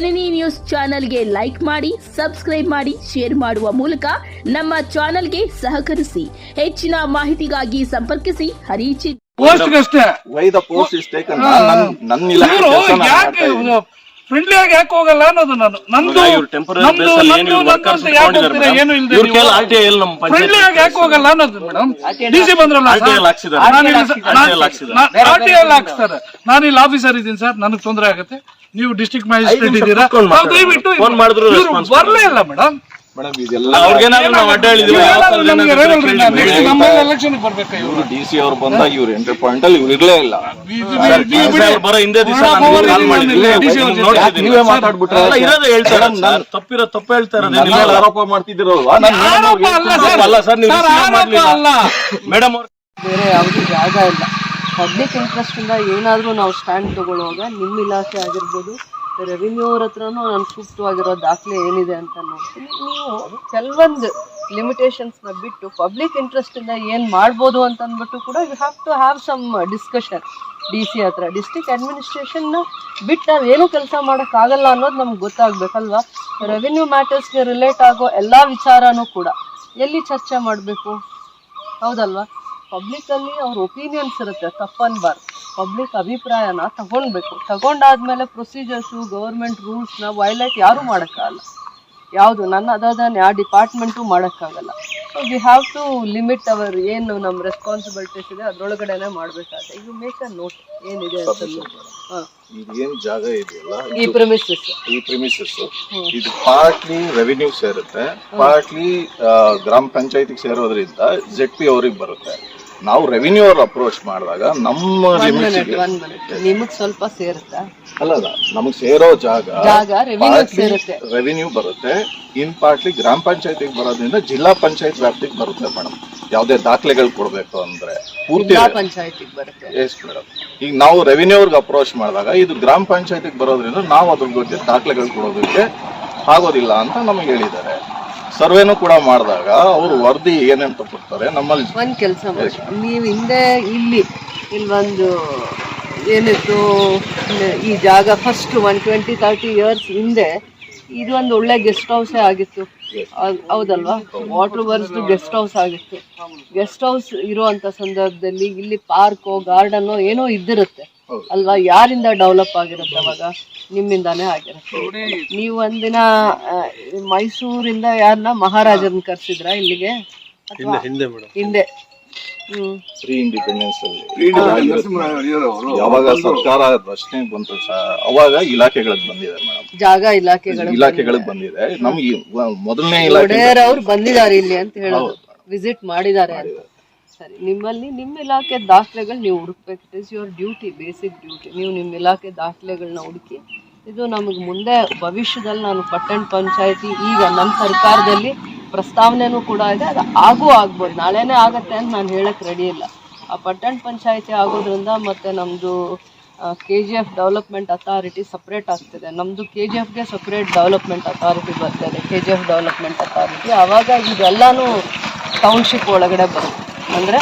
ಜನನಿ news ಚಾನೆಲ್ಗೆ like ಮಾಡಿ subscribe ಮಾಡಿ ಶೇರ್ ಮಾಡುವ ಮೂಲಕ ನಮ್ಮ ಚಾನೆಲ್ಗೆ ಸಹಕರಿಸಿ ಹೆಚ್ಚಿನ ಮಾಹಿತಿಗಾಗಿ ಸಂಪರ್ಕಿಸಿ ಹರಿಚಿ ಪೋಸ್ಟ್ಗಷ್ಟೇ why the post is taken ನನ್ನ ಇವರು ಯಾಕೆ ಫ್ರೆಂಡ್ಲಿ ಆಗಿ ಯಾಕೆ ಹೋಗಲ್ಲ ಅನ್ನೋದು ನಾನು. ನಂದು ನಮ್ದು ಏನು workers ನಂದು ಯಾಕೆ ಹೋಗ್ತೀರಾ? ಏನು ಇಲ್ದೆ ಇವ್ರ ಕೈಯಲ್ಲಿ RTI ಇಲ್ಲ ನಮ್ಮ ಪಂಚಾಯತ್ ಫ್ರೆಂಡ್ಲಿ ಆಗಿ ಯಾಕೆ ಹೋಗಲ್ಲ ಅನ್ನೋದು ಮೇಡಮ್ ಡಿ ಸಿ ಬಂದ್ರಲ್ಲ ಹಾಕ್ಸಿದ್ದಾರೆ. RTI ಅಲ್ಲಿ ಹಾಕ್ಸಿದ್ದಾರೆ. ಆರ್ ಟಿ ಎಲ್ ಹಾಕ್ಸ್ತಾರೆ. ನಾನು ಇಲ್ಲಿ ಆಫೀಸರ್ ಇದ್ದೀನಿ ಸರ್. ನನಗೆ ತೊಂದರೆ ಆಗುತ್ತೆ. ನೀವು ಡಿಸ್ಟ್ರಿಕ್ಟ್ ಮ್ಯಾಜಿಸ್ಟ್ರೇಟ್ ಇದ್ದೀರಾ? ದಯವಿಟ್ಟು ಬರ್ಲೇ ಇಲ್ಲ ಮೇಡಮ್ ಮೇಡಮ್ ಇದೆಲ್ಲ ಅವ್ರಿಗೇನಾದ್ರು ನಾವು ಅಡ್ಡ ಹೇಳಿದ್ವಿ ನಮಗೆ ನಮ್ಮಲ್ಲಿ ಎಲೆಕ್ಷನ್ ಬರ್ಬೇಕಾ ಇವ್ರು. ಇವರು ಡಿ ಸಿ ಅವ್ರು ಬಂದಾಗ ಇವ್ರು ಎಂಟ್ರಿ ಪಾಯಿಂಟ್ ಅಲ್ಲಿ ಇವ್ರು ಇರ್ಲೇ ಇಲ್ಲ. ಬರೋ ಹಿಂದೆ ನೀವು ಮಾತಾಡ್ಬಿಟ್ರೆ? ಹೇಳ್ತಾರೆ. ತಪ್ಪಿರೋ ತಪ್ಪು ಹೇಳ್ತಾರೆ. ಆರೋಪ ಮಾಡ್ತಿದ್ದೀರಲ್ವಾ? ನಾನು ಅಲ್ಲ ಸರ್. ಅಲ್ಲ ಸರ್ ನೀವು ಸರ್, ಆರೋಪ ಅಲ್ಲ. ಮೇಡಮ್ ಅವ್ರು ಬೇರೆ ಯಾವುದೂ ಜಾಗ ಇಲ್ಲ. ಪಬ್ಲಿಕ್ ಇಂಟ್ರೆಸ್ಟಿಂದ ಏನಾದರೂ ನಾವು ಸ್ಟ್ಯಾಂಡ್ ತೊಗೊಳ್ಳುವಾಗ ನಿಮ್ಮ ಇಲಾಖೆ ಆಗಿರ್ಬೋದು ರೆವಿನ್ಯೂ ಅವ್ರ ಹತ್ರನೂ ನಾನು ಸೂಕ್ತವಾಗಿರೋ ದಾಖಲೆ ಏನಿದೆ ಅಂತ ನೋಡ್ತೀನಿ. ನೀವು ಕೆಲವೊಂದು ಲಿಮಿಟೇಷನ್ಸ್ನ ಬಿಟ್ಟು ಪಬ್ಲಿಕ್ ಇಂಟ್ರೆಸ್ಟಿಂದ ಏನು ಮಾಡ್ಬೋದು ಅಂತ ಅಂದ್ಬಿಟ್ಟು ಕೂಡ you have to have some discussion D C ಹತ್ರ ಡಿಸ್ಟ್ರಿಕ್ಟ್ ಅಡ್ಮಿನಿಸ್ಟ್ರೇಷನ್ನ ಬಿಟ್ಟು ನಾವೇನು ಕೆಲಸ ಮಾಡೋಕ್ಕಾಗಲ್ಲ ಅನ್ನೋದು ನಮ್ಗೆ ಗೊತ್ತಾಗಬೇಕಲ್ವಾ? ರೆವಿನ್ಯೂ ಮ್ಯಾಟರ್ಸ್ಗೆ ರಿಲೇಟ್ ಆಗೋ ಎಲ್ಲ ವಿಚಾರನೂ ಕೂಡ ಎಲ್ಲಿ ಚರ್ಚೆ ಮಾಡಬೇಕು? ಹೌದಲ್ವಾ? ಪಬ್ಲಿಕ್ಕಲ್ಲಿ ಅವ್ರ ಒಪಿನಿಯನ್ಸ್ ಇರುತ್ತೆ ತಪ್ಪನ್ಬಾರ್ದು ಪಬ್ಲಿಕ್ ಅಭಿಪ್ರಾಯನ ತಗೊಳ್ಬೇಕು. ತಗೊಂಡಾದ್ಮೇಲೆ ಪ್ರೊಸೀಜರ್ಸು ಗೌರ್ಮೆಂಟ್ ರೂಲ್ಸ್ನ ವೈಲೇಟ್ ಯಾರೂ ಮಾಡೋಕ್ಕಾಗಲ್ಲ. ಯಾವುದು ನನ್ನ ಅದಾದ ಯಾವ ಡಿಪಾರ್ಟ್ಮೆಂಟು ಮಾಡೋಕ್ಕಾಗಲ್ಲ. So we have to limit our ಏನು ನಮ್ಮ ರೆಸ್ಪಾನ್ಸಿಬಿಲಿಟೀಸ್ ಇದೆ ಅದರೊಳಗಡೆನೆ ಮಾಡಬೇಕಾಗುತ್ತೆ. ಯು ಮೇಕ್ ಅ ನೋಟ್ ಏನಿದೆ ಅಂತ ಹಾಂ. ಇದೇನ್ ಜಾಗ ಇದೆಯಲ್ಲ ಈ ಪ್ರಮಿಸಸ್ ಈ ಪ್ರಿಮಿಸಸ್ ಇದು ಪಾರ್ಟ್ಲಿ ರೆವಿನ್ಯೂ ಸೇರುತ್ತೆ ಪಾರ್ಟ್ಲಿ ಗ್ರಾಮ ಪಂಚಾಯತಿಗೆ ಸೇರೋದ್ರಿಂದ ಜೆಡ್ ಪಿ ಅವ್ರಿಗೆ ಬರುತ್ತೆ. ನಾವು ರೆವಿನ್ಯೂ ಅವ್ರ ಅಪ್ರೋಚ್ ಮಾಡಿದಾಗ ನಮ್ಮ ನಿಮಗೆ ಸ್ವಲ್ಪ ಸೇರುತ್ತಾ? ಅಲ್ಲ ನಮಗ್ ಸೇರೋ ಜಾಗ ರೆವಿನ್ಯೂ ಬರುತ್ತೆ. ಇನ್ ಪಾರ್ಟ್ಲಿ ಗ್ರಾಮ ಪಂಚಾಯತಿಗೆ ಬರೋದ್ರಿಂದ ಜಿಲ್ಲಾ ಪಂಚಾಯತ್ ವ್ಯಾಪ್ತಿಗೆ ಬರುತ್ತೆ ಮೇಡಮ್. ಯಾವುದೇ ದಾಖಲೆಗಳು ಕೊಡ್ಬೇಕು ಅಂದ್ರೆ ಪೂರ್ತಿ ಎಸ್ ಮೇಡಮ್ ಈಗ ನಾವು ರೆವಿನ್ಯೂ ಅವ್ರಿಗೆ ಅಪ್ರೋಚ್ ಮಾಡಿದಾಗ ಇದು ಗ್ರಾಮ ಪಂಚಾಯತಿಗೆ ಬರೋದ್ರಿಂದ ನಾವು ಅದ್ರ ಬಗ್ಗೆ ದಾಖಲೆಗಳು ಕೊಡೋದಕ್ಕೆ ಆಗೋದಿಲ್ಲ ಅಂತ ನಮಗೆ ಹೇಳಿದ್ದಾರೆ. ಸರ್ವೆನೂ ಕೂಡ ಮಾಡಿದಾಗ ಅವರು ವರದಿ ಏನೇನು ಕೊಡ್ತಾರೆ ನಮ್ಮಲ್ಲಿ ಒಂದು ಕೆಲಸ ಮಾಡಿ. ನೀವು ಹಿಂದೆ ಇಲ್ಲಿ ಇಲ್ಲೊಂದು ಏನಿತ್ತು ಈ ಜಾಗ first one twenty thirty years ಹಿಂದೆ ಇದು ಒಂದು ಒಳ್ಳೆ ಗೆಸ್ಟ್ ಹೌಸೇ ಆಗಿತ್ತು. ಹೌದಲ್ವಾ? ವಾಟರ್ ವರ್ಸ್ ಗೆಸ್ಟ್ ಹೌಸ್ ಆಗಿತ್ತು. ಗೆಸ್ಟ್ ಹೌಸ್ ಇರುವಂತ ಸಂದರ್ಭದಲ್ಲಿ ಇಲ್ಲಿ ಪಾರ್ಕೋ ಗಾರ್ಡನ್ನೋ ಏನೋ ಇದ್ದಿರುತ್ತೆ. ಅಲ್ವಾ? ಯಾರಿಂದ ಡೆವಲಪ್ ಆಗಿರುತ್ತೆ ಅವಾಗ? ನಿಮ್ಮಿಂದಾನೇ ಆಗಿರುತ್ತೆ. ನೀವು ಒಂದಿನ ಮೈಸೂರಿಂದ ಯಾರನ್ನ ಮಹಾರಾಜರನ್ನ ಕರ್ಸಿದ್ರ ಇಲ್ಲಿಗೆ? ಅಥವಾ ಹಿಂದೆ ಪ್ರೀ ಇಂಡಿಪೆಂಡೆನ್ಸ್ ಯಾವಾಗ ಸರ್ಕಾರ ರಚನೆ ಬಂತು ಅವಾಗ ಇಲಾಖೆಗಳಿಗೆ ಬಂದಿದೆ ಮೇಡಮ್ ಜಾಗ ಇಲಾಖೆಗಳು ಇಲಾಖೆಗಳಿಗೆ ಬಂದಿದೆ. ನಮ್ಗೆ ಮೊದಲನೇ ಇಲಾಖೆ ಬಂದಿದ್ದಾರೆ ಇಲ್ಲಿ ಅಂತ ಹೇಳೋದು. ವಿಸಿಟ್ ಮಾಡಿದ್ದಾರೆ ಅಂತ. ಸರಿ, ನಿಮ್ಮಲ್ಲಿ ನಿಮ್ಮ ಇಲಾಖೆ ದಾಖಲೆಗಳು ನೀವು ಹುಡುಕ್ಬೇಕು. It is your duty basic duty ನೀವು ನಿಮ್ಮ ಇಲಾಖೆ ದಾಖಲೆಗಳನ್ನ ಹುಡುಕಿ, ಇದು ನಮಗೆ ಮುಂದೆ ಭವಿಷ್ಯದಲ್ಲಿ ನಾನು ಪಟ್ಟಣ ಪಂಚಾಯತಿ, ಈಗ ನಮ್ಮ ಸರ್ಕಾರದಲ್ಲಿ ಪ್ರಸ್ತಾವನೆನೂ ಕೂಡ ಇದೆ. ಅದು ಆಗೂ ಆಗ್ಬೋದು, ನಾಳೆನೇ ಆಗತ್ತೆ ಅಂತ ನಾನು ಹೇಳಕ್ಕೆ ರೆಡಿ ಇಲ್ಲ. ಆ ಪಟ್ಟಣ ಪಂಚಾಯತಿ ಆಗೋದ್ರಿಂದ ಮತ್ತು ನಮ್ಮದು K G F development authority separate ಆಗ್ತಿದೆ. ನಮ್ಮದು ಕೆ ಜಿ ಎಫ್ಗೆ ಸಪ್ರೇಟ್ ಡೆವಲಪ್ಮೆಂಟ್ ಅಥಾರಿಟಿ ಬರ್ತದೆ. K G F development authority ಆವಾಗ ಇದೆಲ್ಲನೂ ಟೌನ್ಶಿಪ್ ಒಳಗಡೆ ಬರುತ್ತೆ. ಅಂದರೆ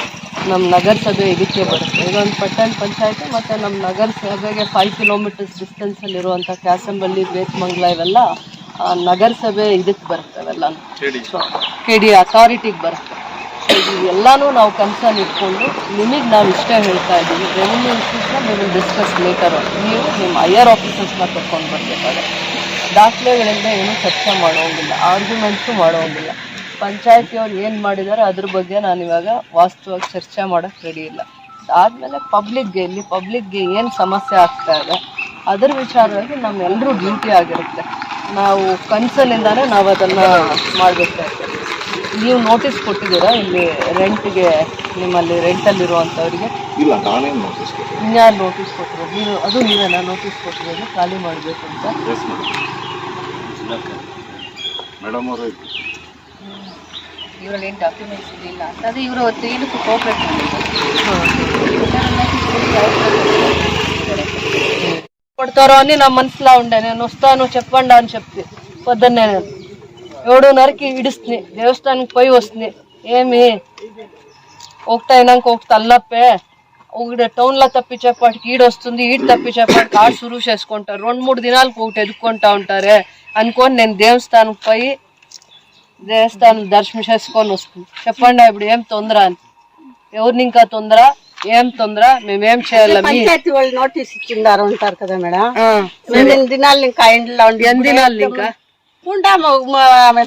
ನಮ್ಮ ನಗರಸಭೆ ಇದಕ್ಕೆ ಬರುತ್ತೆ. ಇದೊಂದು ಪಟ್ಟಣ ಪಂಚಾಯತಿ ಮತ್ತು ನಮ್ಮ ನಗರಸಭೆಗೆ ಫೈವ್ ಕಿಲೋಮೀಟರ್ಸ್ ಡಿಸ್ಟೆನ್ಸಲ್ಲಿರುವಂಥ ಕ್ಯಾಸಂಬಳ್ಳಿ ಬೇತ್ಮಂಗ್ಲ ಇವೆಲ್ಲ ಆ, ನಗರಸಭೆ ಇದಕ್ಕೆ ಬರುತ್ತೆ ಅವೆಲ್ಲ. ಕೆ ಡಿ ಅಥಾರಿಟಿಗೆ ಬರುತ್ತೆ. ಎಲ್ಲನೂ ಎಲ್ಲಾನು ನಾವು ಕನ್ಸರ್ನ್ ಇಟ್ಕೊಂಡು ನಿಮಗೆ ನಾವು ಇಷ್ಟ ಹೇಳ್ತಾ ಇದ್ದೀವಿ. ರೆವಿನ್ಯೂ ಇಶ್ಯೂಸ್ನ ನೀವು ಡಿಸ್ಕಸ್ ಲೇಟರ್ ನೀವು ನಿಮ್ಮ ಹೈಯರ್ ಆಫೀಸರ್ಸ್ನ ಕರ್ಕೊಂಡು ಬರಬೇಕಾದ್ರೆ ದಾಖಲೆಗಳಿಂದ ಏನೂ ಚರ್ಚೆ ಮಾಡೋಂಗಿಲ್ಲ ಆರ್ಗ್ಯುಮೆಂಟ್ಸು ಮಾಡೋಂಗಿಲ್ಲ. ಪಂಚಾಯತಿಯವ್ರು ಏನು ಮಾಡಿದ್ದಾರೆ ಅದ್ರ ಬಗ್ಗೆ ನಾನು ಇವಾಗ ವಾಸ್ತವಾಗಿ ಚರ್ಚೆ ಮಾಡೋಕ್ಕೆ ರೆಡಿ ಇಲ್ಲ. ಅದಾದಮೇಲೆ ಪಬ್ಲಿಕ್ಗೆ ಇಲ್ಲಿ ಪಬ್ಲಿಕ್ಗೆ ಏನು ಸಮಸ್ಯೆ ಆಗ್ತಾ ಇದೆ ಅದ್ರ ವಿಚಾರವಾಗಿ ನಮ್ಮೆಲ್ಲರೂ ಡ್ಯೂಟಿ ಆಗಿರುತ್ತೆ. ನಾವು ಕನ್ಸರ್ನಿಂದಾನೇ ನಾವು ಅದನ್ನು ಮಾಡಬೇಕಾಗ್ತದೆ ನೀವು ನೋಟಿಸ್ ಕೊಟ್ಟಿದ್ದೀರಾ ಇಲ್ಲಿ ರೆಂಟ್ಗೆ ನಿಮ್ಮಲ್ಲಿ ರೆಂಟಲ್ಲಿರುವಂಥವ್ರಿಗೆ ಇಲ್ಲ ನಾನೇನು ನೋಟಿಸ್ ಇನ್ಯಾರು ನೋಟಿಸ್ ಕೊಟ್ಟರು ನೀವು ಅದು ನೀವೇನಾ ನೋಟಿಸ್ ಕೊಟ್ಟಿರೋದು? ಖಾಲಿ ಮಾಡಬೇಕು ಅಂತ? ಮೇಡಮ್ ಅವರು ಇವರಲ್ಲಿ ಏನು ಡಾಕ್ಯುಮೆಂಟ್ಸ್ ಇರಲಿಲ್ಲ ಅಂತ ಅದೇ ಇವರು ಅವತ್ತು ಏನಕ್ಕೆ ಕೋಆಪ್ರೇಟ್ కొడతారో అని నా మనసులో ఉండే నేను వస్తాను చెప్పండి అని చెప్పి పొద్దున్నే నేను ఏడున్నరకి ఇడుస్తుంది దేవస్థానానికి పోయి వస్తుంది ఏమి ఒకటి అయినాక ఒక తల్లప్పే ఒకటి టౌన్ లో తప్పించేపాటికి ఈడు వస్తుంది ఈడు తప్పించేపాటికి ఆడు సురు చేసుకుంటారు రెండు మూడు దినాలకు ఒకటి ఎదుక్కుంటా ఉంటారే అనుకొని నేను దేవస్థానం పోయి దేవస్థానం దర్శనం చేసుకొని వస్తుంది. చెప్పండి ఇప్పుడు ఏం తొందర అని. ఎవరిని ఇంకా తొందర? ఏం తొందర? మేమేం చేయాలి? పంచాయతీ వాళ్ళు నోటీస్ ఇచ్చిండారు ఉంటారు కదా మేడం. ఎన్ని దినాలు ఇంకా ఎన్ని దినాలు ఇంకా? ఉండాము మా-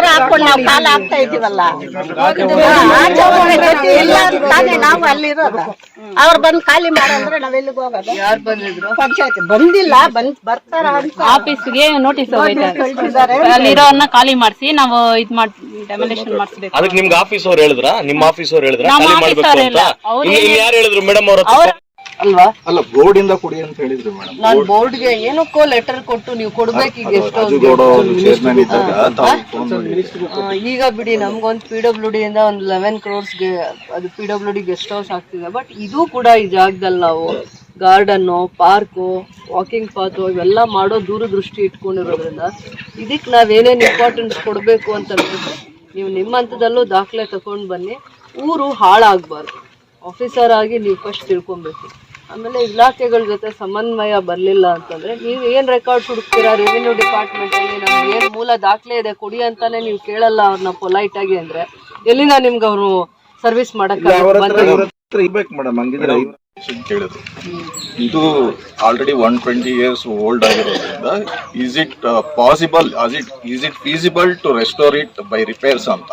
ಆದ್ರೂ ಹಾಕೊಂಡು ನಾವು ಕಾಲ ಹಾಕ್ತಾ ಇದೀವಲ್ಲ ಇಲ್ಲ ಅಂತ ತಾನೇ ನಾವು ಅಲ್ಲಿರೋದು. ಅವ್ರು ಬಂದು ಖಾಲಿ ಮಾಡಂದ್ರೆ ನಾವ್ ಎಲ್ಲಿಗೆ ಹೋಗೋದು? ಯಾರು ಬಂದಿದ್ರು? ಪಂಚಾಯತಿ ಬಂದಿಲ್ಲ ಬಂದ್ ಬರ್ತಾರ ಅಂತ. ಆಫೀಸ್ಗೆ ನೋಟಿಸ್ ಅಲ್ಲಿರೋನ್ನ ಖಾಲಿ ಮಾಡಿಸಿ ನಾವು ಇದ್ ಮಾಡ್ ಡೆಮೊಲೇಷನ್ ಮಾಡಿಸ್ಬೇಕು. ಅದಕ್ಕೆ ನಿಮ್ಗೆ ಆಫೀಸ್ ಅವ್ರು ಹೇಳಿದ್ರ? ನಿಮ್ಮ ಆಫೀಸ್ ಅವ್ರು ಹೇಳಿದ್ರ? ಖಾಲಿ ಮಾಡ್ಬೇಕು ಅಂತ? ಯಾರು ಹೇಳಿದ್ರು? ಮೇಡಮ್ ಅವ್ರ ಅಲ್ವಾ? ಅಲ್ಲ ಬೋರ್ಡ್ ಇಂದ ಕೊಡಿ ಅಂತ ಹೇಳಿದ್ರು ಮೇಡಮ್. ನಾನ್ ಬೋರ್ಡ್ಗೆ ಏನಕ್ಕೋ ಲೆಟರ್ ಕೊಟ್ಟು ನೀವು ಕೊಡ್ಬೇಕು ಈಗ ಎಷ್ಟೋ ಈಗ ಬಿಡಿ ನಮ್ಗೊಂದು ಪಿ ಡಬ್ಲ್ಯೂ ಡಿ ಇಂದ ಒಂದು ಲೆವೆನ್ ಕ್ರೋರ್ಸ್ಗೆ ಅದು P W D guest house ಆಗ್ತಿದೆ. ಬಟ್ ಇದು ಕೂಡ ಈ ಜಾಗದಲ್ಲಿ ನಾವು ಗಾರ್ಡನ್ನು ಪಾರ್ಕು ವಾಕಿಂಗ್ ಪಾತು ಇವೆಲ್ಲ ಮಾಡೋ ದೂರದೃಷ್ಟಿ ಇಟ್ಕೊಂಡಿರೋದ್ರಿಂದ ಇದಕ್ಕೆ ನಾವೇನೇನು ಇಂಪಾರ್ಟೆನ್ಸ್ ಕೊಡಬೇಕು ಅಂತ ನೀವು ನಿಮ್ಮ ಹಂತದಲ್ಲೂ ದಾಖಲೆ ತಗೊಂಡು ಬನ್ನಿ. ಊರು ಹಾಳಾಗಬಾರ್ದು. ಆಫೀಸರ್ ಆಗಿ ನೀವು ಫಸ್ಟ್ ತಿಳ್ಕೊಬೇಕು. ಆಮೇಲೆ ಇಲಾಖೆಗಳ ಜೊತೆ ಸಮನ್ವಯ ಬರಲಿಲ್ಲ ಅಂತಂದ್ರೆ ನೀವು ಏನ್ ರೆಕಾರ್ಡ್ಸ್ ಹುಡುಕ್ತೀರಾ? ರೆವಿನ್ಯೂ ಡಿಪಾರ್ಟ್ಮೆಂಟ್ ಅಲ್ಲಿ ನಮ್ಗೆ ಏನ್ ಮೂಲ ದಾಖಲೆ ಇದೆ ಕೊಡಿ ಅಂತಾನೆ ನೀವು ಕೇಳಲ್ಲ ಅವ್ರನ್ನ ಪೊಲೈಟ್ ಆಗಿ ಅಂದ್ರೆ ಎಲ್ಲಿಂದ ನಿಮ್ಗೆ ಅವರು ಸರ್ವಿಸ್ ಮಾಡಕ್ ಇರ್ಬೇಕು ಮೇಡಮ್ ಹಂಗಿದ್ರೆ ಕೇಳಿದ್ರು ಇದು already one twenty years old ಆಗಿರೋದ್ರಿಂದ is it possible as it is it feasible to restore it by repairs ಅಂತ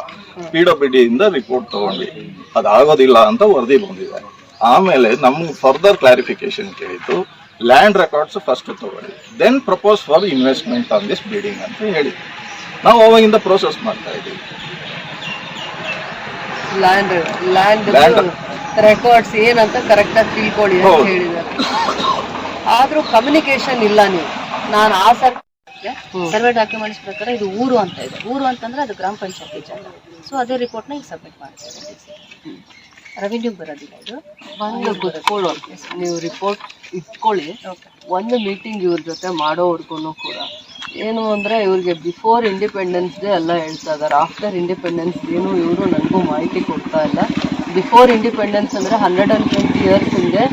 ಪಿ ಡಬ್ಲ್ಯೂ ಡಿ ಇಂದ ರಿಪೋರ್ಟ್ ತಗೊಂಡ್ವಿ. ಅದಾಗೋದಿಲ್ಲ ಅಂತ ವರದಿ ಬಂದಿದೆ. ಆಮೇಲೆ ನಮ್ಗೆ ಫರ್ದರ್ ಕ್ಲಾರಿಫಿಕೇಶನ್ ಕೇಳಿದ್ದು ಲ್ಯಾಂಡ್ ರೆಕಾರ್ಡ್ಸ್ ಫಸ್ಟ್ ತಗೊಳ್ಳಿ then propose for investment on this building ಅಂತ ಹೇಳಿ. ನಾವು ಅವಾಗಿಂದ ಪ್ರೋಸೆಸ್ ಮಾಡ್ತಾ ಇದ್ದೀವಿ. Land land Land. ರೆಕಾರ್ಡ್ಸ್ ಏನಂತ ಕರೆಕ್ಟ್ ಆಗಿ ತಿಳ್ಕೊಳ್ಳಿ ಅಂತ ಹೌದು. ಹೇಳಿದ್ದಾರೆ. ಆದ್ರೂ ಕಮ್ಯುನಿಕೇಶನ್ ಇಲ್ಲ ನೀವು. ನಾನು ಆ ಸರ್ ಸರ್ವೆ ಡಾಕ್ಯುಮೆಂಟ್ಸ್ ಪ್ರಕಾರ ಇದು ಊರು ಅಂತ ಇದೆ. ಊರು ಅಂತಂದ್ರೆ ಅದು ಗ್ರಾಮ ಪಂಚಾಯತಿ ಜಾಗ ಸೊ ಅದೇ ರಿಪೋರ್ಟ್ನ ಈಗ ಸಬ್ಮಿಟ್ ಮಾಡ್ತೇವೆ. ರೆವಿನ್ಯೂ ಬರೋದಿಲ್ಲ ಇದು. ಬಂದು ಕುತ್ಕೊಳ್ಳೋ ನೀವು ರಿಪೋರ್ಟ್ ಇಟ್ಕೊಳ್ಳಿ. ಒಂದು ಮೀಟಿಂಗ್ ಇವ್ರ ಜೊತೆ ಮಾಡೋವರ್ಗು ಕೂಡ. ಏನು ಅಂದ್ರೆ ಇವ್ರಿಗೆ ಬಿಫೋರ್ ಇಂಡಿಪೆಂಡೆನ್ಸ್ ಡೇ ಎಲ್ಲ ಹೇಳ್ತಾ ಇದಾರೆ. ಆಫ್ಟರ್ ಇಂಡಿಪೆಂಡೆನ್ಸ್ ಏನು ಇವರು ನನಗೂ ಮಾಹಿತಿ ಕೊಡ್ತಾ ಇಲ್ಲ. ಬಿಫೋರ್ ಇಂಡಿಪೆಂಡೆನ್ಸ್ ಅಂದರೆ ಹಂಡ್ರೆಡ್ ಆ್ಯಂಡ್ ಟ್ವೆಂಟಿ ಇಯರ್ಸ್ ಹಿಂದೆ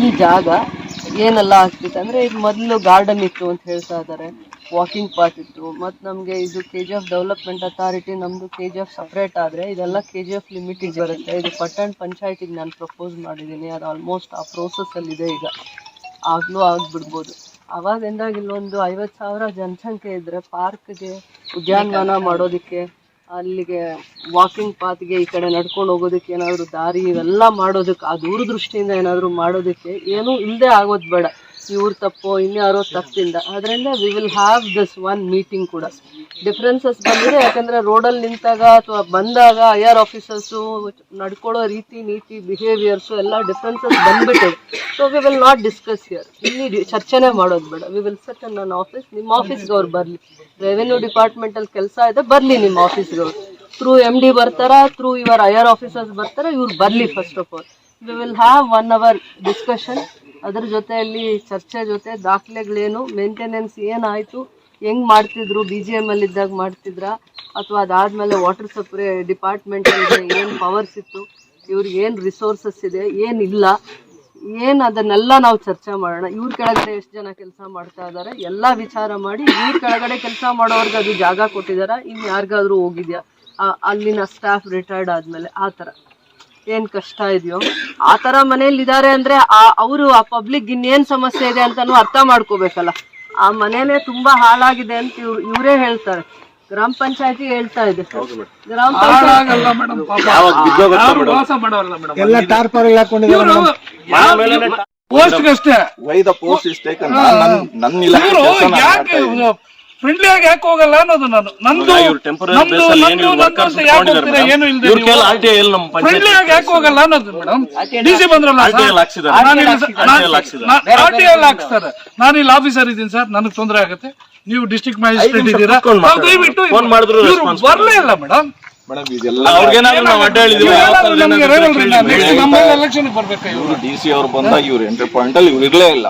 ಈ ಜಾಗ ಏನೆಲ್ಲ ಆಗ್ತಿತ್ತು ಅಂದರೆ ಇದು ಮೊದಲು ಗಾರ್ಡನ್ ಇತ್ತು ಅಂತ ಹೇಳ್ತಾ ಇದ್ದಾರೆ. ವಾಕಿಂಗ್ ಪಾತ್ ಇತ್ತು. ಮತ್ತು ನಮಗೆ ಇದು K G F development authority ನಮ್ಮದು ಕೆ ಜಿ ಎಫ್ ಸಪ್ರೇಟ್ ಆದರೆ ಇದೆಲ್ಲ ಕೆ ಜಿ ಎಫ್ ಲಿಮಿಟಿಗೆ ಬರುತ್ತೆ. ಇದು ಪಟ್ಟಣ ಪಂಚಾಯತಿಗೆ ನಾನು ಪ್ರಪೋಸ್ ಮಾಡಿದ್ದೀನಿ ಅದು ಆಲ್ಮೋಸ್ಟ್ ಆ ಪ್ರೋಸೆಸ್ಸಲ್ಲಿದೆ ಈಗ. ಆಗಲೂ ಆಗಿಬಿಡ್ಬೋದು. ಅವಾಗಿಂದಾಗ ಇಲ್ಲೊಂದು ಐವತ್ತು ಸಾವಿರ ಜನಸಂಖ್ಯೆ ಇದ್ದರೆ ಪಾರ್ಕ್ಗೆ ಉದ್ಯಾನವನ ಮಾಡೋದಕ್ಕೆ ಅಲ್ಲಿಗೆ ವಾಕಿಂಗ್ ಪಾತ್ಗೆ ಈ ಕಡೆ ನಡ್ಕೊಂಡು ಹೋಗೋದಕ್ಕೆ ಏನಾದರೂ ದಾರಿ ಇವೆಲ್ಲ ಮಾಡೋದಕ್ಕೆ ಆ ದೂರದೃಷ್ಟಿಯಿಂದ ಏನಾದರೂ ಮಾಡೋದಕ್ಕೆ ಏನೂ ಇಲ್ಲದೆ ಆಗೋದು ಬೇಡ. ಇವ್ರ ತಪ್ಪೋ, ಇನ್ಯಾರೋ ತಪ್ಪಿಂದ. ಅದರಿಂದ we will have this one meeting ಕೂಡ. ಡಿಫ್ರೆನ್ಸಸ್ ಬಂದಿದೆ, ಯಾಕಂದ್ರೆ ರೋಡಲ್ಲಿ ನಿಂತಾಗ ಅಥವಾ ಬಂದಾಗ ಐ ಆರ್ ಆಫೀಸರ್ಸು ನಡ್ಕೊಳ್ಳೋ ರೀತಿ, ನೀತಿ ಬಿಹೇವಿಯರ್ಸು ಎಲ್ಲ ಡಿಫ್ರೆನ್ಸಸ್ ಬಂದ್ಬಿಟ್ಟಿದೆ so we will not discuss here ಇಲ್ಲಿ ಚರ್ಚೆನೇ ಮಾಡೋದು ಬೇಡ. ವಿ ವಿಲ್ ಸೆಟ್ ನನ್ನ ಆಫೀಸ್ ನಿಮ್ಮ ಆಫೀಸ್ಗೆ ಅವ್ರು ಬರಲಿ. ರೆವೆನ್ಯೂ ಡಿಪಾರ್ಟ್ಮೆಂಟಲ್ಲಿ ಕೆಲಸ ಇದೆ, ಬರಲಿ ನಿಮ್ಮ ಆಫೀಸ್ಗೆ ಅವ್ರು ಥ್ರೂ ಎಂ ಡಿ ಬರ್ತಾರ ಥ್ರೂ ಇವರ್ ಐ ಆರ್ ಆಫೀಸರ್ಸ್ ಬರ್ತಾರ, ಇವ್ರು ಬರಲಿ first of all we will have one hour discussion ಅದ್ರ ಜೊತೆಯಲ್ಲಿ ಚರ್ಚೆ ಜೊತೆ ದಾಖಲೆಗಳೇನು ಮೇಂಟೆನೆನ್ಸ್ ಏನಾಯಿತು, ಹೆಂಗ್ ಮಾಡ್ತಿದ್ರು ಬಿ ಜಿ ಎಂ ಅಲ್ಲಿ ಇದ್ದಾಗ ಮಾಡ್ತಿದ್ರಾ, ಅಥವಾ ಅದಾದ್ಮೇಲೆ ವಾಟರ್ ಸಪ್ಲೈ ಡಿಪಾರ್ಟ್ಮೆಂಟ್ ಏನು ಪವರ್ಸ್ ಇತ್ತು, ಇವ್ರಿಗೆ ಏನು ರಿಸೋರ್ಸಸ್ ಇದೆ ಏನಿಲ್ಲ ಏನು ಅದನ್ನೆಲ್ಲ ನಾವು ಚರ್ಚೆ ಮಾಡೋಣ. ಇವ್ರ ಕೆಳಗಡೆ ಎಷ್ಟು ಜನ ಕೆಲಸ ಮಾಡ್ತಾ ಇದ್ದಾರೆ ಎಲ್ಲ ವಿಚಾರ ಮಾಡಿ ಇವ್ರ ಕೆಳಗಡೆ ಕೆಲಸ ಮಾಡೋರ್ಗೆ ಅದು ಜಾಗ ಕೊಟ್ಟಿದ್ದಾರೆ ಇನ್ನು ಯಾರಿಗಾದ್ರೂ ಹೋಗಿದ್ಯಾ? ಅಲ್ಲಿನ ಸ್ಟಾಫ್ ರಿಟೈರ್ಡ್ ಆದ್ಮೇಲೆ, ಆ ಥರ. ಏನ್ ಕಷ್ಟ ಇದೆಯೋ? ಆ ತರ ಮನೇಲಿ ಇದಾರೆ ಅಂದ್ರೆ ಆ ಅವರು ಆ ಪಬ್ಲಿಕ್ ಇನ್ನೇನ್ ಸಮಸ್ಯೆ ಇದೆ ಅಂತಾನು ಅರ್ಥ ಮಾಡ್ಕೋಬೇಕಲ್ಲ. ಆ ಮನೇನೆ ತುಂಬಾ ಹಾಳಾಗಿದೆ ಅಂತ ಇವ್ರು ಇವರೇ ಹೇಳ್ತಾರೆ. ಗ್ರಾಮ ಪಂಚಾಯತಿ ಹೇಳ್ತಾ ಇದೆ. ಗ್ರಾಮ ಪಂಚಾಯತಿ ಹಾಳಾಗಲ್ಲ ಮೇಡಮ್? ಪಾಪ ಯಾರು ವಾಸ ಮಾಡೋರಲ್ಲ ಮೇಡಮ್? ಎಲ್ಲ ಟಾರ್ಪಲ್ ಹಾಕೊಂಡಿದ್ದಾರೆ ಪೋಸ್ಟ್ ಅಷ್ಟೇ why the post is taken ನನ್ನ ಇಲಾಖೆ ಫ್ರೆಂಡ್ಲಿ ಆಗಿ ಯಾಕೆ ಹೋಗಲ್ಲ ಅನ್ನೋದು ನಾನು. ನಂದು ನಮ್ದು ಏನು ನಂದು ಅಂತ ಯಾಕೆ ಹೋಗ್ತೀರಾ? ಏನು ಇಲ್ದೆ ಪಂಚಾಯ್ತಿ ಫ್ರೆಂಡ್ಲಿ ಆಗಿ ಯಾಕೆ ಹೋಗಲ್ಲ ಅನ್ನೋದು ಮೇಡಮ್ ಡಿ ಸಿ ಬಂದ್ರಲ್ಲ. ಆರ್ ಟಿ ಎಲ್ ಹಾಕ್ಸ್ತಾರೆ ನಾನು ಇಲ್ಲಿ ಆಫೀಸರ್ ಇದ್ದೀನಿ ಸರ್. ನನಗೆ ತೊಂದರೆ ಆಗುತ್ತೆ. ನೀವು ಡಿಸ್ಟ್ರಿಕ್ಟ್ ಮ್ಯಾಜಿಸ್ಟ್ರೇಟ್ ಇದ್ದೀರಾ? ದಯವಿಟ್ಟು ಬರ್ಲೇ ಇಲ್ಲ ಮೇಡಮ್ ಮೇಡಮ್ ಇದೆಲ್ಲ ಡಿ ಸಿ ಅವ್ರು ಬಂದಾಗ ಇವ್ರು ಎಂಟ್ರಿ ಪಾಯಿಂಟ್ ಅಲ್ಲಿ ಇವ್ರು ಇರ್ಲೇ ಇಲ್ಲ.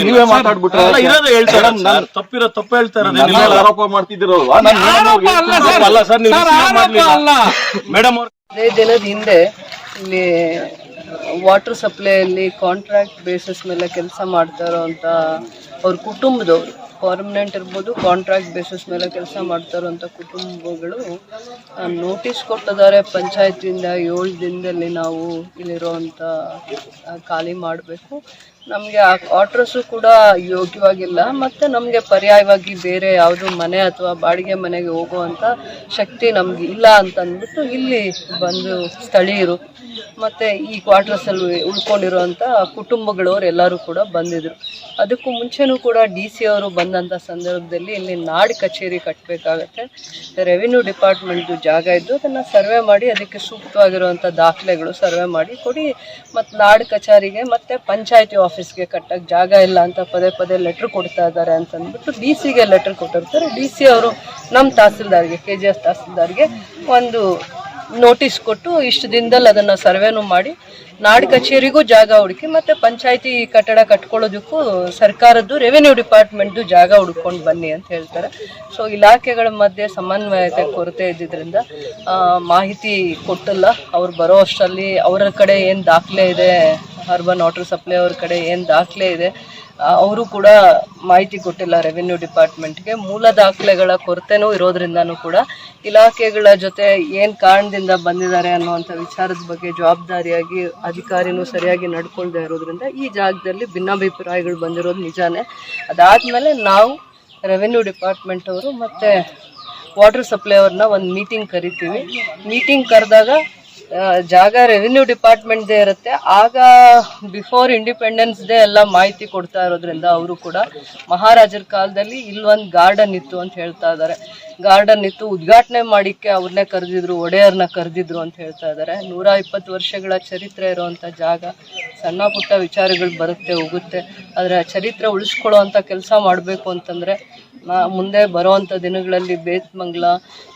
ನೀವೇ ಮಾತಾಡ್ಬಿಟ್ರೆ ಅಲ್ಲ, ಇರೋದೇ ಹೇಳ್ತಾರೆ ಸರ್. ತಪ್ಪಿರೋ ತಪ್ಪು ಹೇಳ್ತಾರೆ ಆರೋಪ ಮಾಡ್ತಿದ್ದೀರಲ್ವಾ ನಾನು ಅಲ್ಲ ಸರ್. ನೀವು ಆರೋಪ ಅಲ್ಲ. ಮೇಡಮ್ ಹದಿನೈದು ದಿನದ ಹಿಂದೆ ಇಲ್ಲಿ ವಾಟರ್ ಸಪ್ಲೈ ಅಲ್ಲಿ ಕಾಂಟ್ರಾಕ್ಟ್ ಬೇಸಿಸ್ ಮೇಲೆ ಕೆಲಸ ಮಾಡ್ತಾ ಅಂತ ಅವ್ರ ಕುಟುಂಬದವರು ಪರ್ಮನೆಂಟ್ ಇರ್ಬೋದು ಕಾಂಟ್ರಾಕ್ಟ್ ಬೇಸಿಸ್ ಮೇಲೆ ಕೆಲಸ ಮಾಡ್ತಾ ಇರೋಂಥ ಕುಟುಂಬಗಳು ನೋಟಿಸ್ ಕೊಟ್ಟಿದ್ದಾರೆ ಪಂಚಾಯತಿಯಿಂದ ಏಳು ದಿನದಲ್ಲಿ ನಾವು ಇಲ್ಲಿರೋವಂಥ ಆ, ಖಾಲಿ ಮಾಡಬೇಕು. ನಮಗೆ ಆ ಕ್ವಾರ್ಟರ್ಸು ಕೂಡ ಯೋಗ್ಯವಾಗಿಲ್ಲ ಮತ್ತು ನಮಗೆ ಪರ್ಯಾಯವಾಗಿ ಬೇರೆ ಯಾವುದು ಮನೆ ಅಥವಾ ಬಾಡಿಗೆ ಮನೆಗೆ ಹೋಗುವಂಥ ಶಕ್ತಿ ನಮ್ಗೆ ಇಲ್ಲ ಅಂತ ಅಂದ್ಬಿಟ್ಟು ಇಲ್ಲಿ ಬಂದು ಸ್ಥಳೀಯರು ಮತ್ತು ಈ ಕ್ವಾರ್ಟರ್ಸಲ್ಲಿ ಉಳ್ಕೊಂಡಿರುವಂಥ ಕುಟುಂಬಗಳವ್ರು ಎಲ್ಲರೂ ಕೂಡ ಬಂದಿದ್ರು. ಅದಕ್ಕೂ ಮುಂಚೆನೂ ಕೂಡ ಡಿ ಸಿ ಅವರು ಬಂದಂಥ ಸಂದರ್ಭದಲ್ಲಿ ಇಲ್ಲಿ ನಾಡ್ ಕಚೇರಿ ಕಟ್ಟಬೇಕಾಗತ್ತೆ ರೆವಿನ್ಯೂ ಡಿಪಾರ್ಟ್ಮೆಂಟ್ದು ಜಾಗ ಇದ್ದು ಅದನ್ನು ಸರ್ವೆ ಮಾಡಿ ಅದಕ್ಕೆ ಸೂಕ್ತವಾಗಿರುವಂಥ ದಾಖಲೆಗಳು ಸರ್ವೆ ಮಾಡಿ ಕೊಡಿ. ಮತ್ತು ನಾಡ್ ಕಚೇರಿಗೆ ಮತ್ತು ಪಂಚಾಯತಿ ಆಫೀಸ್ಗೆ ಕಟ್ಟಕ್ಕೆ ಜಾಗ ಇಲ್ಲ ಅಂತ ಪದೇ ಪದೇ ಲೆಟ್ರ್ ಕೊಡ್ತಾ ಇದ್ದಾರೆ ಅಂತಂದ್ಬಿಟ್ಟು ಡಿ ಸಿಗೆ ಲೆಟ್ರ್ ಕೊಟ್ಟಿರ್ತಾರೆ. ಡಿ ಸಿ ಅವರು ನಮ್ಮ ತಹಸೀಲ್ದಾರ್ಗೆ, ಕೆ ಜಿ ಎಸ್ ತಹಸೀಲ್ದಾರ್ಗೆ ಒಂದು ನೋಟಿಸ್ ಕೊಟ್ಟು ಇಷ್ಟು ದಿನದಲ್ಲಿ ಅದನ್ನು ಸರ್ವೆನೂ ಮಾಡಿ, ನಾಡ್ ಕಚೇರಿಗೂ ಜಾಗ ಹುಡುಕಿ, ಮತ್ತು ಪಂಚಾಯಿತಿ ಕಟ್ಟಡ ಕಟ್ಕೊಳ್ಳೋದಕ್ಕೂ ಸರ್ಕಾರದ್ದು ರೆವೆನ್ಯೂ ಡಿಪಾರ್ಟ್ಮೆಂಟ್ದು ಜಾಗ ಹುಡ್ಕೊಂಡು ಬನ್ನಿ ಅಂತ ಹೇಳ್ತಾರೆ. ಸೊ ಇಲಾಖೆಗಳ ಮಧ್ಯೆ ಸಮನ್ವಯತೆ, ಕೊರತೆ ಇದ್ದಿದ್ದರಿಂದ ಮಾಹಿತಿ ಕೊಟ್ಟಲ್ಲ. ಅವ್ರು ಬರೋ ಅಷ್ಟರಲ್ಲಿ ಅವರ ಕಡೆ ಏನು ದಾಖಲೆ ಇದೆ, ಅರ್ಬನ್ ವಾಟರ್ ಸಪ್ಲೈ ಅವ್ರ ಕಡೆ ಏನು ದಾಖಲೆ ಇದೆ ಅವರು ಕೂಡ ಮಾಹಿತಿ ಕೊಟ್ಟಿಲ್ಲ ರೆವಿನ್ಯೂ ಡಿಪಾರ್ಟ್ಮೆಂಟ್ಗೆ. ಮೂಲ ದಾಖಲೆಗಳ ಕೊರತೆನೂ ಇರೋದ್ರಿಂದನೂ ಕೂಡ ಇಲಾಖೆಗಳ ಜೊತೆ ಏನು ಕಾರಣದಿಂದ ಬಂದಿದ್ದಾರೆ ಅನ್ನುವಂಥ ವಿಚಾರದ ಬಗ್ಗೆ ಜವಾಬ್ದಾರಿಯಾಗಿ ಅಧಿಕಾರಿನೂ ಸರಿಯಾಗಿ ನಡ್ಕೊಳ್ದೇ ಇರೋದ್ರಿಂದ ಈ ಜಾಗದಲ್ಲಿ ಭಿನ್ನಾಭಿಪ್ರಾಯಗಳು ಬಂದಿರೋದು ನಿಜಾನೇ. ಅದಾದಮೇಲೆ ನಾವು ರೆವೆನ್ಯೂ ಡಿಪಾರ್ಟ್ಮೆಂಟ್ ಅವರು ಮತ್ತು ವಾಟರ್ ಸಪ್ಲೈ ಅವ್ರನ್ನ ಒಂದು ಮೀಟಿಂಗ್ ಕರಿತೀವಿ. ಮೀಟಿಂಗ್ ಕರೆದಾಗ ಜಾಗ ರೆವಿನ್ಯೂ ಡಿಪಾರ್ಟ್ಮೆಂಟ್ದೇ ಇರುತ್ತೆ. ಆಗ ಬಿಫೋರ್ ಇಂಡಿಪೆಂಡೆನ್ಸ್ ಡೇ ಎಲ್ಲ ಮಾಹಿತಿ ಕೊಡ್ತಾ ಇರೋದ್ರಿಂದ ಅವರು ಕೂಡ ಮಹಾರಾಜರ ಕಾಲದಲ್ಲಿ ಇಲ್ಲೊಂದು ಗಾರ್ಡನ್ ಇತ್ತು ಅಂತ ಹೇಳ್ತಾ ಇದ್ದಾರೆ. ಗಾರ್ಡನ್ ಇತ್ತು, ಉದ್ಘಾಟನೆ ಮಾಡಿಕ್ಕೆ ಅವ್ರನ್ನೇ ಕರೆದಿದ್ರು, ಒಡೆಯರ್ನ ಕರೆದಿದ್ರು ಅಂತ ಹೇಳ್ತಾ ಇದ್ದಾರೆ. ನೂರ ಇಪ್ಪತ್ತು ವರ್ಷಗಳ ಚರಿತ್ರೆ ಇರುವಂಥ ಜಾಗ, ಸಣ್ಣ ಪುಟ್ಟ ವಿಚಾರಗಳು ಬರುತ್ತೆ, ಹೋಗುತ್ತೆ. ಆದರೆ ಚರಿತ್ರೆ ಉಳಿಸ್ಕೊಳ್ಳೋ ಅಂಥ ಕೆಲಸ ಮಾಡಬೇಕು ಅಂತಂದರೆ ಮುಂದೆ ಬರುವಂತ ದಿನಗಳಲ್ಲಿ ಬೇತ್ಮಂಗ್ಲ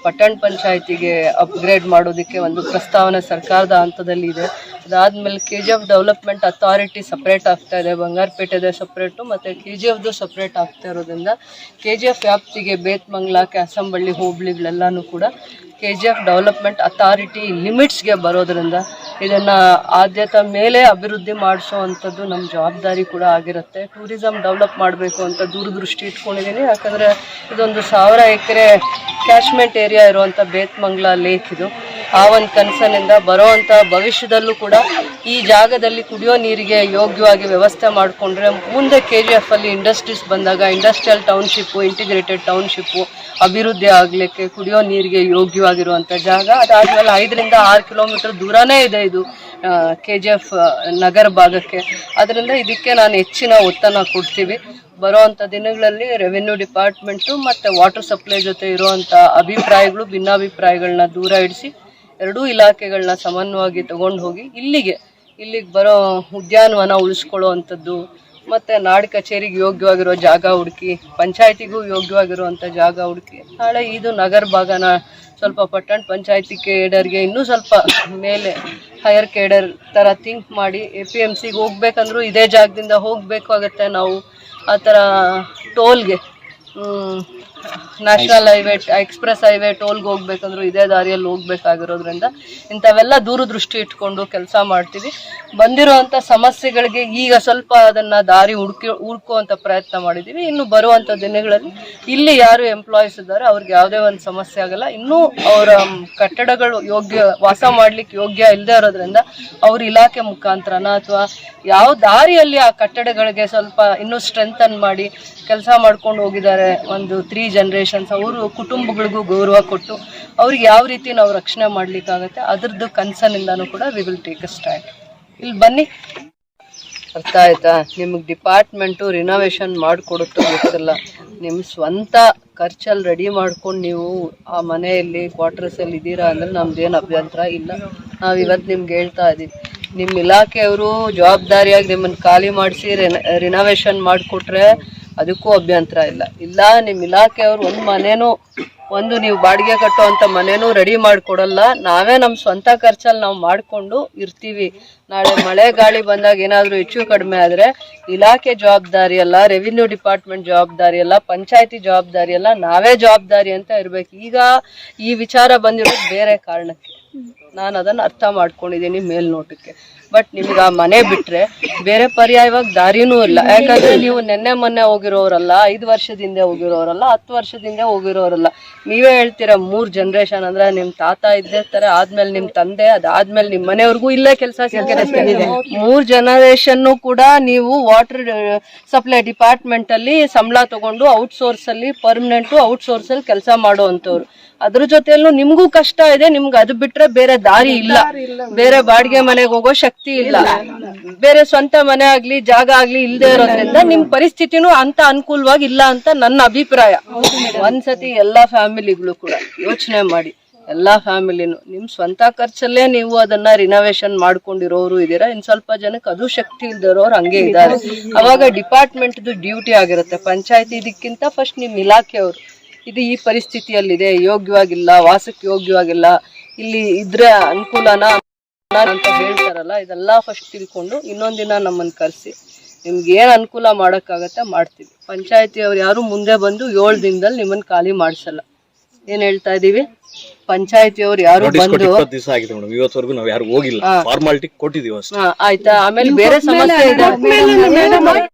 ಪಟ್ಟಣ ಪಂಚಾಯತಿಗೆ ಅಪ್ಗ್ರೇಡ್ ಮಾಡೋದಕ್ಕೆ ಒಂದು ಪ್ರಸ್ತಾವನೆ ಸರ್ಕಾರದ ಹಂತದಲ್ಲಿ ಇದೆ. ಅದಾದಮೇಲೆ K G F development authority separate ಆಗ್ತಾ ಇದೆ. ಬಂಗಾರಪೇಟೆದ ಸಪ್ರೇಟು ಮತ್ತು ಕೆ ಜಿ ಎಫ್ದು ಸಪ್ರೇಟ್ ಆಗ್ತಾ ಇರೋದ್ರಿಂದ ಕೆ ಜಿ ಎಫ್ ವ್ಯಾಪ್ತಿಗೆ ಬೇತ್ಮಂಗ್ಲ ಕ್ಯಾಸಂಬಳ್ಳಿ ಹೋಬಳಿಗಳೆಲ್ಲನೂ ಕೂಡ K G F development authority ಲಿಮಿಟ್ಸ್ಗೆ ಬರೋದ್ರಿಂದ ಇದನ್ನು ಆದ್ಯತೆ ಮೇಲೆ ಅಭಿವೃದ್ಧಿ ಮಾಡಿಸೋವಂಥದ್ದು ನಮ್ಮ ಜವಾಬ್ದಾರಿ ಕೂಡ ಆಗಿರುತ್ತೆ. ಟೂರಿಸಮ್ ಡೆವಲಪ್ ಮಾಡಬೇಕು ಅಂತ ದೂರದೃಷ್ಟಿ ಇಟ್ಕೊಂಡಿದ್ದೀನಿ ಯಾಕಂದರೆ ಇದೊಂದು ಸಾವಿರ ಎಕರೆ ಕ್ಯಾಶ್ಮೆಂಟ್ ಏರಿಯಾ ಇರುವಂಥ ಬೇತ್ಮಂಗ್ಲ ಲೇಕ್ ಇದು. ಆ ಒಂದು ಕನಸಿನಿಂದ ಬರೋವಂಥ ಭವಿಷ್ಯದಲ್ಲೂ ಕೂಡ ಈ ಜಾಗದಲ್ಲಿ ಕುಡಿಯೋ ನೀರಿಗೆ ಯೋಗ್ಯವಾಗಿ ವ್ಯವಸ್ಥೆ ಮಾಡಿಕೊಂಡ್ರೆ ಮುಂದೆ ಕೆ ಜಿ ಎಫ್ ಅಲ್ಲಿ ಇಂಡಸ್ಟ್ರೀಸ್ ಬಂದಾಗ ಇಂಡಸ್ಟ್ರಿಯಲ್ ಟೌನ್ಶಿಪ್ಪು ಇಂಟಿಗ್ರೇಟೆಡ್ ಟೌನ್ಶಿಪ್ಪು ಅಭಿವೃದ್ಧಿ ಆಗಲಿಕ್ಕೆ ಕುಡಿಯೋ ನೀರಿಗೆ ಯೋಗ್ಯವಾಗಿರುವಂಥ ಜಾಗ. ಅದಾದಮೇಲೆ ಐದರಿಂದ ಆರು ಕಿಲೋಮೀಟರ್ ದೂರನೇ ಇದೆ ಇದು ಕೆ ಜಿ ಎಫ್ ನಗರ ಭಾಗಕ್ಕೆ. ಅದರಿಂದ ಇದಕ್ಕೆ ನಾನು ಹೆಚ್ಚಿನ ಒತ್ತನ್ನು ಕೊಡ್ತೀವಿ. ಬರುವಂಥ ದಿನಗಳಲ್ಲಿ ರೆವೆನ್ಯೂ ಡಿಪಾರ್ಟ್ಮೆಂಟು ಮತ್ತು ವಾಟರ್ ಸಪ್ಲೈ ಜೊತೆ ಇರುವಂಥ ಅಭಿಪ್ರಾಯಗಳು, ಭಿನ್ನಾಭಿಪ್ರಾಯಗಳನ್ನ ದೂರ ಇಡಿಸಿ ಎರಡೂ ಇಲಾಖೆಗಳನ್ನ ಸಮನ್ವಯವಾಗಿ ತಗೊಂಡು ಹೋಗಿ ಇಲ್ಲಿಗೆ ಇಲ್ಲಿಗೆ ಬರೋ ಉದ್ಯಾನವನ ಉಳಿಸ್ಕೊಳ್ಳೋ ಮತ್ತು ನಾಡ್ ಕಚೇರಿಗೆ ಯೋಗ್ಯವಾಗಿರೋ ಜಾಗ ಹುಡುಕಿ, ಪಂಚಾಯತಿಗೂ ಯೋಗ್ಯವಾಗಿರುವಂಥ ಜಾಗ ಹುಡುಕಿ. ನಾಳೆ ಇದು ನಗರ ಭಾಗನ ಸ್ವಲ್ಪ ಪಟ್ಟಣ ಪಂಚಾಯತಿ ಕೇಡರ್ಗೆ ಇನ್ನೂ ಸ್ವಲ್ಪ ಮೇಲೆ ಹೈಯರ್ ಕೇಡರ್ ಥರ ಥಿಂಕ್ ಮಾಡಿ ಎ ಪಿ ಎಂ ಸಿಗೆ ಹೋಗ್ಬೇಕಂದ್ರೂ ಇದೇ ಜಾಗದಿಂದ ಹೋಗಬೇಕಾಗತ್ತೆ ನಾವು. ಆ ಥರ ಟೋಲ್ಗೆ ನ್ಯಾಷನಲ್ ಹೈವೇ ಎಕ್ಸ್ಪ್ರೆಸ್ ಹೈವೇ ಟೋಲ್ಗೆ ಹೋಗ್ಬೇಕಂದ್ರೂ ಇದೇ ದಾರಿಯಲ್ಲಿ ಹೋಗ್ಬೇಕಾಗಿರೋದ್ರಿಂದ ಇಂಥವೆಲ್ಲ ದೂರದೃಷ್ಟಿ ಇಟ್ಕೊಂಡು ಕೆಲಸ ಮಾಡ್ತೀವಿ. ಬಂದಿರುವಂಥ ಸಮಸ್ಯೆಗಳಿಗೆ ಈಗ ಸ್ವಲ್ಪ ಅದನ್ನು ದಾರಿ ಹುಡುಕಿ, ಹುಡ್ಕುವಂಥ ಪ್ರಯತ್ನ ಮಾಡಿದ್ದೀವಿ. ಇನ್ನು ಬರುವಂಥ ದಿನಗಳಲ್ಲಿ ಇಲ್ಲಿ ಯಾರು ಎಂಪ್ಲಾಯೀಸ್ ಇದ್ದಾರೆ, ಅವ್ರಿಗೆ ಯಾವುದೇ ಒಂದು ಸಮಸ್ಯೆ ಆಗಲ್ಲ. ಇನ್ನೂ ಅವರ ಕಟ್ಟಡಗಳು ಯೋಗ್ಯ, ವಾಸ ಮಾಡ್ಲಿಕ್ಕೆ ಯೋಗ್ಯ ಇಲ್ಲದೆ ಇರೋದ್ರಿಂದ ಅವ್ರ ಇಲಾಖೆ ಮುಖಾಂತರನ ಅಥವಾ ಯಾವ ದಾರಿಯಲ್ಲಿ ಆ ಕಟ್ಟಡಗಳಿಗೆ ಸ್ವಲ್ಪ ಇನ್ನೂ ಸ್ಟ್ರೆಂಥನ್ ಮಾಡಿ ಕೆಲಸ ಮಾಡ್ಕೊಂಡು ಹೋಗಿದ್ದಾರೆ. ಒಂದು ತ್ರೀ ಜನ್ರೇಷನ್ಸ್ ಅವರು ಕುಟುಂಬಗಳಿಗೂ ಗೌರವ ಕೊಟ್ಟು ಅವ್ರಿಗೆ ಯಾವ ರೀತಿ ನಾವು ರಕ್ಷಣೆ ಮಾಡ್ಲಿಕ್ಕಾಗತ್ತೆ ಅದ್ರದ್ದು ಕನ್ಸರ್ನಿಂದನೂ ಕೂಡ we will take a stand ಇಲ್ಲಿ ಬನ್ನಿ. ಅರ್ಥ ಆಯ್ತಾ? ನಿಮಗೆ ಡಿಪಾರ್ಟ್ಮೆಂಟು ರಿನೋವೇಷನ್ ಮಾಡಿಕೊಡುತ್ತೋ ಗೊತ್ತಿಲ್ಲ. ನಿಮ್ಮ ಸ್ವಂತ ಖರ್ಚಲ್ಲಿ ರೆಡಿ ಮಾಡ್ಕೊಂಡು ನೀವು ಆ ಮನೆಯಲ್ಲಿ ಕ್ವಾರ್ಟರ್ಸಲ್ಲಿ ಇದ್ದೀರಾ ಅಂದರೆ ನಮ್ದೇನು ಅಭ್ಯಂತರ ಇಲ್ಲ. ನಾವು ಇವತ್ತು ನಿಮ್ಗೆ ಹೇಳ್ತಾ ಇದ್ದೀವಿ ನಿಮ್ಮ ಇಲಾಖೆಯವರು ಜವಾಬ್ದಾರಿಯಾಗಿ ನಿಮ್ಮನ್ನು ಖಾಲಿ ಮಾಡಿಸಿ ರಿನೋವೇಷನ್ ಮಾಡಿಕೊಟ್ರೆ ಅದಕ್ಕೂ ಅಭ್ಯಂತರ ಇಲ್ಲ. ಇಲ್ಲ ನಿಮ್ಮ ಇಲಾಖೆಯವರು ಒಂದು ಮನೇನೂ, ಒಂದು ನೀವು ಬಾಡಿಗೆ ಕಟ್ಟುವಂಥ ಮನೇನೂ ರೆಡಿ ಮಾಡಿಕೊಡಲ್ಲ. ನಾವೇ ನಮ್ಮ ಸ್ವಂತ ಖರ್ಚಲ್ಲಿ ನಾವು ಮಾಡಿಕೊಂಡು ಇರ್ತೀವಿ. ನಾಳೆ ಮಳೆ ಗಾಳಿ ಬಂದಾಗ ಏನಾದರೂ ಹೆಚ್ಚು ಕಡಿಮೆ ಆದರೆ ಇಲಾಖೆ ಜವಾಬ್ದಾರಿ ಅಲ್ಲ ರೆವಿನ್ಯೂ ಡಿಪಾರ್ಟ್ಮೆಂಟ್ ಜವಾಬ್ದಾರಿ ಅಲ್ಲ, ಪಂಚಾಯತಿ ಜವಾಬ್ದಾರಿ ಅಲ್ಲ, ನಾವೇ ಜವಾಬ್ದಾರಿ ಅಂತ ಇರಬೇಕು. ಈಗ ಈ ವಿಚಾರ ಬಂದಿರೋದು ಬೇರೆ ಕಾರಣಕ್ಕೆ. ನಾನು ಅದನ್ನು ಅರ್ಥ ಮಾಡ್ಕೊಂಡಿದ್ದೀನಿ ಮೇಲ್ನೋಟಕ್ಕೆ. ಬಟ್ ನಿಮ್ಗೆ ಆ ಮನೆ ಬಿಟ್ರೆ ಬೇರೆ ಪರ್ಯಾಯವಾಗಿ ದಾರಿನೂ ಇಲ್ಲ. ಯಾಕಂದ್ರೆ ನೀವು ನೆನ್ನೆ ಮೊನ್ನೆ ಹೋಗಿರೋರಲ್ಲ, ಐದು ವರ್ಷದಿಂದ ಹೋಗಿರೋರಲ್ಲ, ಹತ್ತು ವರ್ಷದಿಂದ ಹೋಗಿರೋರಲ್ಲ. ನೀವೇ ಹೇಳ್ತೀರಾ ಮೂರ್ ಜನರೇಷನ್ ಅಂದ್ರೆ ನಿಮ್ ತಾತ ಇದ್ದಿರ್ತಾರೆ ಆದ್ಮೇಲೆ ನಿಮ್ ತಂದೆ, ಅದಾದ್ಮೇಲೆ ನಿಮ್ ಮನೆಯವ್ರಿಗೂ ಇಲ್ಲೇ ಕೆಲಸ ಮೂರ್ ಜನರೇಷನ್ ಕೂಡ ನೀವು ವಾಟರ್ ಸಪ್ಲೈ ಡಿಪಾರ್ಟ್ಮೆಂಟ್ ಅಲ್ಲಿ ಸಂಬಳ ತಗೊಂಡು ಔಟ್ಸೋರ್ಸ್ ಅಲ್ಲಿ ಪರ್ಮನೆಂಟ್ ಔಟ್ಸೋರ್ಸ್ ಅಲ್ಲಿ ಕೆಲಸ ಮಾಡುವಂತವ್ರು ಅದ್ರ ಜೊತೆಯಲ್ಲೂ ನಿಮ್ಗೂ ಕಷ್ಟ ಇದೆ ನಿಮ್ಗೆ ಅದು ಬಿಟ್ರೆ ಬೇರೆ ದಾರಿ ಇಲ್ಲ. ಬೇರೆ ಬಾಡಿಗೆ ಮನೆಗೆ ಹೋಗೋ ಶಕ್ತಿ ಇಲ್ಲ. ಬೇರೆ ಸ್ವಂತ ಮನೆ ಆಗ್ಲಿ ಜಾಗ ಆಗ್ಲಿ ಇಲ್ದೇ ಇರೋದ್ರಿಂದ ನಿಮ್ ಪರಿಸ್ಥಿತಿನೂ ಅಂತ ಅನುಕೂಲವಾಗಿ ಇಲ್ಲ ಅಂತ ನನ್ನ ಅಭಿಪ್ರಾಯ. ಒಂದ್ಸತಿ ಎಲ್ಲಾ ಫ್ಯಾಮಿಲಿಗಳು ಕೂಡ ಯೋಚನೆ ಮಾಡಿ ಎಲ್ಲಾ ಫ್ಯಾಮಿಲಿನು ನಿಮ್ ಸ್ವಂತ ಖರ್ಚಲ್ಲೇ ನೀವು ಅದನ್ನ ರಿನೋವೇಷನ್ ಮಾಡ್ಕೊಂಡಿರೋರು ಇದೀರಾ ಇನ್ ಸ್ವಲ್ಪ ಜನಕ್ಕೆ ಅದು ಶಕ್ತಿ ಇಲ್ದಿರೋರು ಹಂಗೆ ಇದ್ದಾರೆ. ಅವಾಗ ಡಿಪಾರ್ಟ್ಮೆಂಟ್ ಡ್ಯೂಟಿ ಆಗಿರುತ್ತೆ ಪಂಚಾಯತಿ ಇದಕ್ಕಿಂತ ಫಸ್ಟ್ ನಿಮ್ ಇಲಾಖೆಯವರು. ಇದು ಈ ಪರಿಸ್ಥಿತಿಯಲ್ಲಿದೆ. ಯೋಗ್ಯವಾಗಿಲ್ಲ ವಾಸಕ್ಕೆ ಯೋಗ್ಯವಾಗಿಲ್ಲ. ಇಲ್ಲಿ ಇದ್ರೆ ಅನುಕೂಲನ? ಅಂತ ಹೇಳ್ತಾರಲ್ಲ ಇದೆಲ್ಲ ಫಸ್ಟ್ ತಿಳ್ಕೊಂಡು ಇನ್ನೊಂದಿನ ನಮ್ಮನ್ನು ಕರೆಸಿ ನಿಮ್ಗೆ ಏನು ಅನುಕೂಲ ಮಾಡೋಕ್ಕಾಗತ್ತೆ ಮಾಡ್ತೀವಿ. ಪಂಚಾಯತಿಯವ್ರು ಯಾರು ಮುಂದೆ ಬಂದು ಏಳು ದಿನದಲ್ಲಿ ನಿಮ್ಮನ್ನು ಖಾಲಿ ಮಾಡಿಸಲ್ಲ. ಏನು ಹೇಳ್ತಾ ಇದ್ದೀವಿ ಪಂಚಾಯತಿಯವ್ರು ಯಾರು ಬಂದು ದಿವಸ ಆಗಿದೆ ಮೇಡಮ್. ಇವತ್ತವರೆಗೂ ನಾವು ಯಾರು ಹೋಗಿಲ್ಲ. ಫಾರ್ಮಾಲಿಟಿ ಕೊಟ್ಟಿದೀವಿ ಅಷ್ಟೇ. ಆಯ್ತಾ? ಆಮೇಲೆ ಬೇರೆ ಸಮಸ್ಯೆ ಇದೆ.